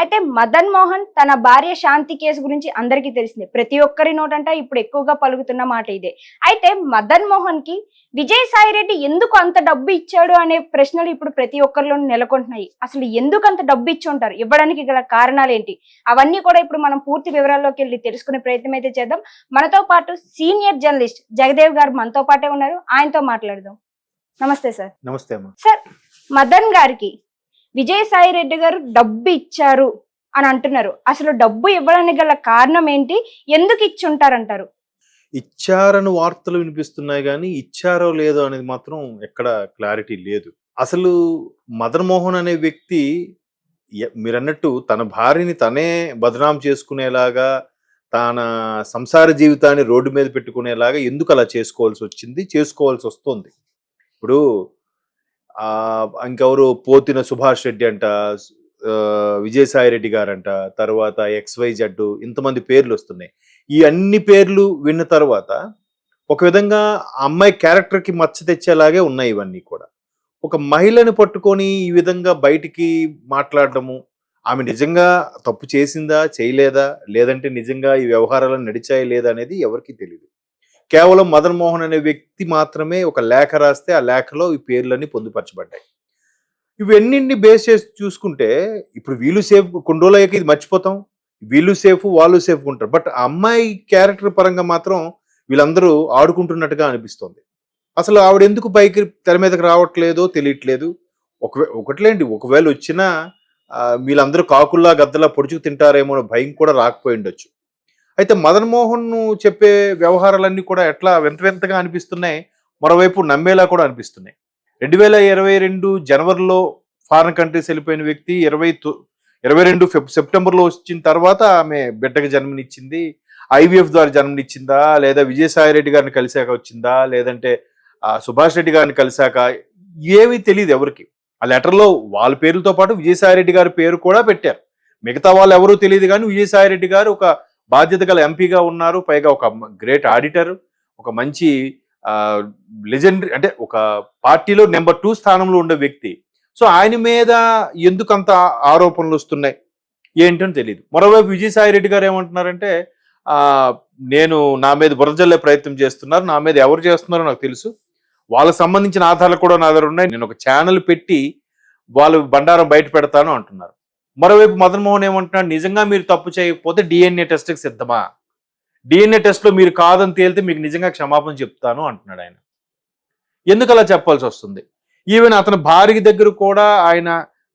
అయితే మదన్ మోహన్ తన భార్య శాంతి కేసు గురించి అందరికీ తెలిసిందే. ప్రతి ఒక్కరి నోటంట ఇప్పుడు ఎక్కువగా పలుకుతున్న మాట ఇదే. అయితే మదన్ మోహన్కి విజయసాయి రెడ్డి ఎందుకు అంత డబ్బు ఇచ్చాడు అనే ప్రశ్నలు ఇప్పుడు ప్రతి ఒక్కరిలో నెలకొంటున్నాయి. అసలు ఎందుకు అంత డబ్బు ఇచ్చి ఉంటారు? ఇవ్వడానికి గల కారణాలు ఏంటి అవన్నీ కూడా ఇప్పుడు మనం పూర్తి వివరాల్లోకి వెళ్ళి తెలుసుకునే ప్రయత్నం అయితే చేద్దాం. మనతో పాటు సీనియర్ జర్నలిస్ట్ జగదేవ్ గారు మనతో పాటే ఉన్నారు. ఆయనతో మాట్లాడదాం. నమస్తే సార్. నమస్తే సార్ మదన్ గారికి విజయసాయి రెడ్డి గారు డబ్బు ఇచ్చారు అని అంటున్నారు. అసలు డబ్బు ఇవ్వడానికి గల కారణం ఏంటి? ఎందుకు ఇచ్చి ఉంటారంటారు ఇచ్చారని వార్తలు వినిపిస్తున్నాయి కానీ ఇచ్చారో లేదో అనేది మాత్రం ఎక్కడ క్లారిటీ లేదు. అసలు మదన్ మోహన్ అనే వ్యక్తి మీరన్నట్టు తన భార్యని తనే బదనాం చేసుకునేలాగా తన సంసార జీవితాన్ని రోడ్డు మీద పెట్టుకునేలాగా ఎందుకు అలా చేసుకోవాల్సి వచ్చింది? చేసుకోవాల్సి వస్తుంది. ఇప్పుడు ఇంకెవరు పోతిన సుభాష్ రెడ్డి అంట విజయసాయి రెడ్డి గారంట తర్వాత ఎక్స్వై జడ్డు ఇంతమంది పేర్లు వస్తున్నాయి. ఈ అన్ని పేర్లు విన్న తర్వాత ఒక విధంగా ఆ అమ్మాయి క్యారెక్టర్కి మచ్చ తెచ్చేలాగే ఉన్నాయి ఇవన్నీ కూడా. ఒక మహిళని పట్టుకొని ఈ విధంగా బయటికి మాట్లాడటము ఆమె నిజంగా తప్పు చేసిందా చేయలేదా లేదంటే నిజంగా ఈ వ్యవహారాలు నడిచాయి లేదా అనేది ఎవరికీ తెలియదు కేవలం మదన్ మోహన్ అనే వ్యక్తి మాత్రమే ఒక లేఖ రాస్తే ఆ లేఖలో ఈ పేర్లన్నీ పొందుపరచబడ్డాయి. ఇవన్నింటిని బేస్ చేసి చూసుకుంటే ఇప్పుడు వీళ్ళు సేఫ్ కొన్ని ఇది మర్చిపోతాం. వీళ్ళు సేఫ్ వాళ్ళు సేఫ్ ఉంటారు బట్ అమ్మాయి క్యారెక్టర్ పరంగా మాత్రం వీళ్ళందరూ ఆడుకుంటున్నట్టుగా అనిపిస్తుంది. అసలు ఆవిడ ఎందుకు పైకి తెర మీదకి రావట్లేదో తెలియట్లేదు. ఒకవే ఒకట్లేండి ఒకవేళ వచ్చినా వీళ్ళందరూ కాకుల్లా గద్దలా పొడుచుకు తింటారేమో భయం కూడా రాకపోయి ఉండొచ్చు. అయితే మదన్ మోహన్ను చెప్పే వ్యవహారాలన్నీ కూడా ఎట్లా వింత వింతగా అనిపిస్తున్నాయి మరోవైపు నమ్మేలా కూడా అనిపిస్తున్నాయి. రెండు వేల ఇరవై రెండు జనవరిలో ఫారిన్ కంట్రీస్ వెళ్ళిపోయిన వ్యక్తి ఇరవై తొ- ఇరవై రెండు సెప్టెంబర్లో వచ్చిన తర్వాత ఆమె బిడ్డకి జన్మనిచ్చింది. ఐవీఎఫ్ ద్వారా జన్మనిచ్చిందా? లేదా విజయసాయి రెడ్డి గారిని కలిశాక వచ్చిందా? లేదంటే సుభాష్ రెడ్డి గారిని కలిశాక? ఏమీ తెలియదు ఎవరికి. ఆ లెటర్లో వాళ్ళ పేర్లతో పాటు విజయసాయి రెడ్డి గారి పేరు కూడా పెట్టారు. మిగతా వాళ్ళు ఎవరూ తెలియదు కానీ విజయసాయిరెడ్డి గారు ఒక బాధ్యత గల ఎంపీగా ఉన్నారు పైగా ఒక గ్రేట్ ఆడిటర్ ఒక మంచి లెజెండరీ అంటే ఒక పార్టీలో నెంబర్ టూ స్థానంలో ఉండే వ్యక్తి. సో ఆయన మీద ఎందుకంత ఆరోపణలు వస్తున్నాయి? ఏంటని తెలియదు మరోవైపు విజయసాయి రెడ్డి గారు ఏమంటున్నారంటే నేను నా మీద బురజల్లే ప్రయత్నం చేస్తున్నారు నా మీద ఎవరు చేస్తున్నారో నాకు తెలుసు. వాళ్ళకు సంబంధించిన ఆధారాలు కూడా నా దగ్గర ఉన్నాయి. నేను ఒక ఛానల్ పెట్టి వాళ్ళు బండారం బయట పెడతాను అంటున్నారు. మరోవైపు మదన్మోహన్ ఏమంటున్నాడు నిజంగా మీరు తప్పు చేయకపోతే డిఎన్ఏ టెస్ట్కి సిద్ధమా? డిఎన్ఏ టెస్ట్లో మీరు కాదని తేలితే మీకు నిజంగా క్షమాపణ చెప్తాను అంటున్నాడు ఆయన. ఎందుకు అలా చెప్పాల్సి వస్తుంది? ఈవెన్ అతని భార్య దగ్గర కూడా ఆయన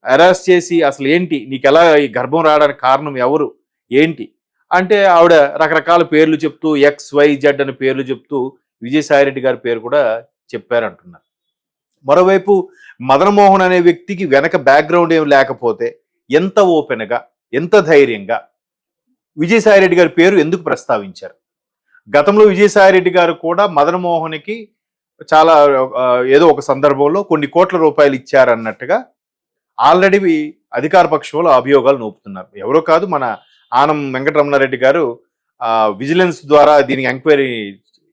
అరెస్ట్ చేసి అసలు ఏంటి? నీకు ఎలా ఈ గర్భం రావడానికి కారణం ఎవరు? ఏంటి? అంటే ఆవిడ రకరకాల పేర్లు చెప్తూ ఎక్స్ వై జెడ్ అని పేర్లు చెప్తూ విజయసాయిరెడ్డి గారి పేరు కూడా చెప్పారంటున్నారు. మరోవైపు మదనమోహన్ అనే వ్యక్తికి వెనక బ్యాక్గ్రౌండ్ ఏం లేకపోతే ఎంత ఓపెన్గా ఎంత ధైర్యంగా విజయసాయిరెడ్డి గారి పేరు ఎందుకు ప్రస్తావించారు? గతంలో విజయసాయి రెడ్డి గారు కూడా మదన్మోహన్కి చాలా ఏదో ఒక సందర్భంలో కొన్ని కోట్ల రూపాయలు ఇచ్చారన్నట్టుగా ఆల్రెడీ అధికార పక్షంలో అభియోగాలు నోపుతున్నారు. ఎవరో కాదు మన ఆనం వెంకటరమణారెడ్డి గారు విజిలెన్స్ ద్వారా దీనికి ఎంక్వైరీ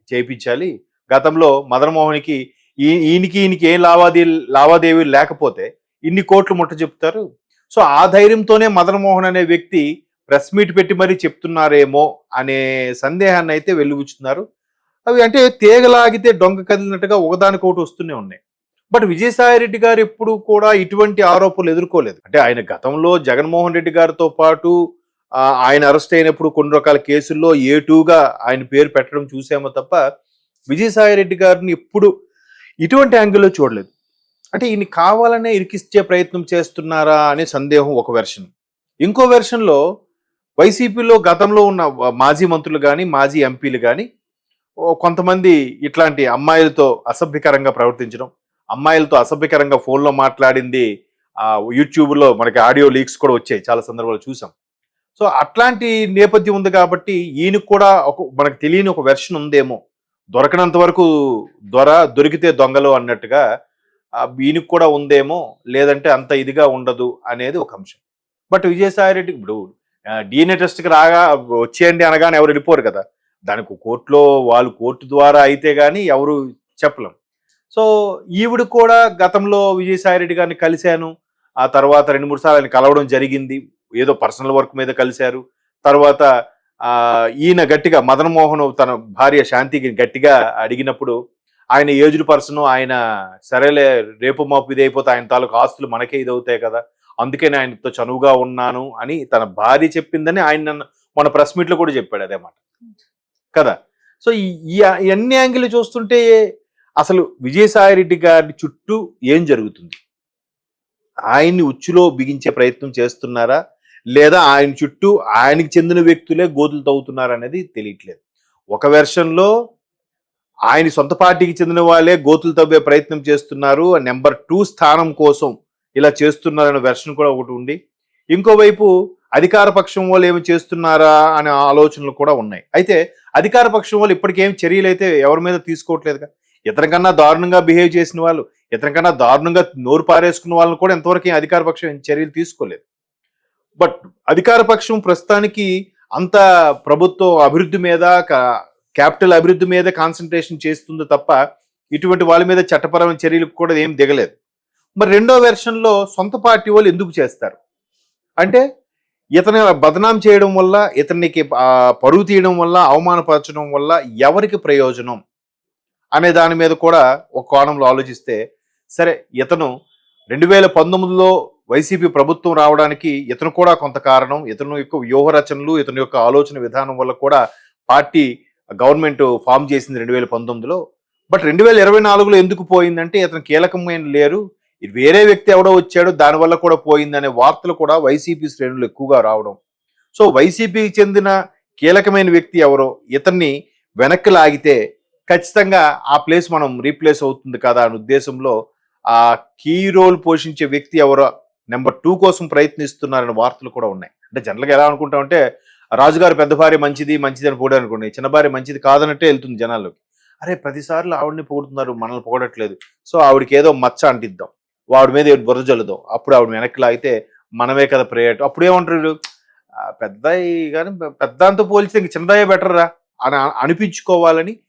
చేయించాలి. గతంలో మదన్మోహన్కి ఈ ఈయనకి ఈయనకి ఏ లావాదేవీ లావాదేవీలు లేకపోతే ఇన్ని కోట్లు ముట్ట చెప్తారు సో ఆ ధైర్యంతోనే మదన్ మోహన్ అనే వ్యక్తి ప్రెస్ మీట్ పెట్టి మరీ చెప్తున్నారేమో అనే సందేహాన్ని అయితే వెలుగుచున్నారు అవి అంటే తీగలాగితే డొంక కదిలినట్టుగా ఒకదానికొకటి వస్తూనే ఉన్నాయి. బట్ విజయసాయిరెడ్డి గారు ఎప్పుడు కూడా ఇటువంటి ఆరోపణలు ఎదుర్కోలేదు. అంటే ఆయన గతంలో జగన్మోహన్ రెడ్డి గారితో పాటు ఆయన అరెస్ట్ అయినప్పుడు కొన్ని రకాల కేసుల్లో ఏ టూగా ఆయన పేరు పెట్టడం చూసామో తప్ప విజయసాయిరెడ్డి గారిని ఎప్పుడు ఇటువంటి యాంగిల్లో చూడలేదు. అంటే ఈయన కావాలనే ఇరికిచ్చే ప్రయత్నం చేస్తున్నారా అనే సందేహం ఒక వెర్షన్ ఇంకో వెర్షన్లో వైసీపీలో గతంలో ఉన్న మాజీ మంత్రులు కానీ మాజీ ఎంపీలు కానీ కొంతమంది ఇట్లాంటి అమ్మాయిలతో అసభ్యకరంగా ప్రవర్తించడం అమ్మాయిలతో అసభ్యకరంగా ఫోన్లో మాట్లాడింది ఆ, యూట్యూబ్లో మనకి ఆడియో లీక్స్ కూడా వచ్చాయి చాలా సందర్భాలు చూసాం. సో అట్లాంటి నేపథ్యం ఉంది కాబట్టి ఈయనకు కూడా ఒక మనకు తెలియని ఒక వెర్షన్ ఉందేమో. దొరకనంత వరకు దొర దొరికితే దొంగలు అన్నట్టుగా ఈయనకు కూడా ఉందేమో లేదంటే అంత ఇదిగా ఉండదు అనేది ఒక అంశం. బట్ విజయసాయిరెడ్డి ఇప్పుడు డిఎన్ఏ టెస్ట్కి రాగా వచ్చేయండి అనగానే ఎవరు వెళ్ళిపోరు కదా. దానికి కోర్టులో వాళ్ళు కోర్టు ద్వారా అయితే కానీ ఎవరు చెప్పలేం. సో ఈవిడ కూడా గతంలో విజయసాయి రెడ్డి గారిని కలిశాను. ఆ తర్వాత రెండు మూడు సార్లు ఆయన కలవడం జరిగింది. ఏదో పర్సనల్ వర్క్ మీద కలిశారు. తర్వాత ఈయన గట్టిగా మదన్ మోహన్ తన భార్య శాంతికి గట్టిగా అడిగినప్పుడు ఆయన ఏజ్డ్ పర్సన్ ఆయన సరేలే రేపు మాపు ఇది అయిపోతే ఆయన తాలూకు ఆస్తులు మనకే ఇది అవుతాయి కదా అందుకే నేను ఆయనతో చనువుగా ఉన్నాను అని తన భార్య చెప్పిందని ఆయన నన్ను మన ప్రెస్ మీట్లో కూడా చెప్పాడు అదే మాట. కదా? సో ఈ అన్ని యాంగిల్ చూస్తుంటే అసలు విజయసాయిరెడ్డి గారి చుట్టూ ఏం జరుగుతుంది? ఆయన్ని ఉచ్చులో బిగించే ప్రయత్నం చేస్తున్నారా? లేదా ఆయన చుట్టూ ఆయనకి చెందిన వ్యక్తులే గోతులు తవ్వుతున్నారా అనేది తెలియట్లేదు. ఒక వెర్షన్లో ఆయన సొంత పార్టీకి చెందిన వాళ్ళే గోతులు తవ్వే ప్రయత్నం చేస్తున్నారు. నెంబర్ టూ స్థానం కోసం ఇలా చేస్తున్నారనే వెర్షన్ కూడా ఒకటి ఉంది. ఇంకోవైపు అధికార పక్షం వాళ్ళు ఏమి చేస్తున్నారా అనే ఆలోచనలు కూడా ఉన్నాయి. అయితే అధికార పక్షం వాళ్ళు ఇప్పటికేం చర్యలు అయితే ఎవరి మీద తీసుకోవట్లేదుగా? ఇతనికన్నా దారుణంగా బిహేవ్ చేసిన వాళ్ళు ఇతనికన్నా దారుణంగా నోరు పారేసుకున్న వాళ్ళని కూడా ఇంతవరకు అధికార పక్షం చర్యలు తీసుకోలేదు. బట్ అధికార పక్షం ప్రస్తుతానికి అంత ప్రభుత్వ అభివృద్ధి మీద క్యాపిటల్ అభివృద్ధి మీద కాన్సన్ట్రేషన్ చేస్తుంది తప్ప ఇటువంటి వాళ్ళ మీద చట్టపరమైన చర్యలకు కూడా ఏం దిగలేదు. మరి రెండో వెర్షన్లో సొంత పార్టీ వాళ్ళు ఎందుకు చేస్తారు? అంటే ఇతని బదనాం చేయడం వల్ల ఇతనికి పరుగు పరువు తీయడం వల్ల అవమానపరచడం వల్ల ఎవరికి ప్రయోజనం అనే దాని మీద కూడా ఒక కోణంలో ఆలోచిస్తే సరే ఇతను రెండు వేల పంతొమ్మిదిలో వైసీపీ ప్రభుత్వం రావడానికి ఇతను కూడా కొంత కారణం ఇతను యొక్క వ్యూహ రచనలు ఇతని యొక్క ఆలోచన విధానం వల్ల కూడా పార్టీ గవర్నమెంట్ ఫామ్ చేసింది రెండు వేల పంతొమ్మిదిలో. బట్ రెండు వేల ఇరవై నాలుగులో ఎందుకు పోయిందంటే ఇతను కీలకమైన లేరు. వేరే వ్యక్తి ఎవడో వచ్చాడు దానివల్ల కూడా పోయిందనే వార్తలు కూడా వైసీపీ శ్రేణులు ఎక్కువగా రావడం. సో వైసీపీకి చెందిన కీలకమైన వ్యక్తి ఎవరో ఇతన్ని వెనక్కి లాగితే ఖచ్చితంగా ఆ ప్లేస్ మనం రీప్లేస్ అవుతుంది కదా అనే ఉద్దేశంలో ఆ కీ రోల్ పోషించే వ్యక్తి ఎవరో నెంబర్ టూ కోసం ప్రయత్నిస్తున్నారనే వార్తలు కూడా ఉన్నాయి. అంటే జనరల్గా ఎలా అనుకుంటామంటే రాజుగారు పెద్ద భార్య మంచిది మంచిది అని పొగడారు అనుకోండి చిన్న భార్య మంచిది కాదన్నట్టే వెళ్తుంది జనాల్లోకి. అరే ప్రతిసార్లు ఆవిడని పొగుడుతున్నారు మనల్ని పొగడట్లేదు. సో ఆవిడకి ఏదో మచ్చ అంటిద్దాం. వాడి మీద బుర్ర జల్లుదాం. అప్పుడు ఆవిడ వెనక్కి లాగితే మనమే కదా ప్రేయట్ అప్పుడు ఏమంటారు వీళ్ళు, కానీ పెద్దాంతో పోల్చితే ఇంక చిన్నదాయే బెటర్ రా అని అనిపించుకోవాలని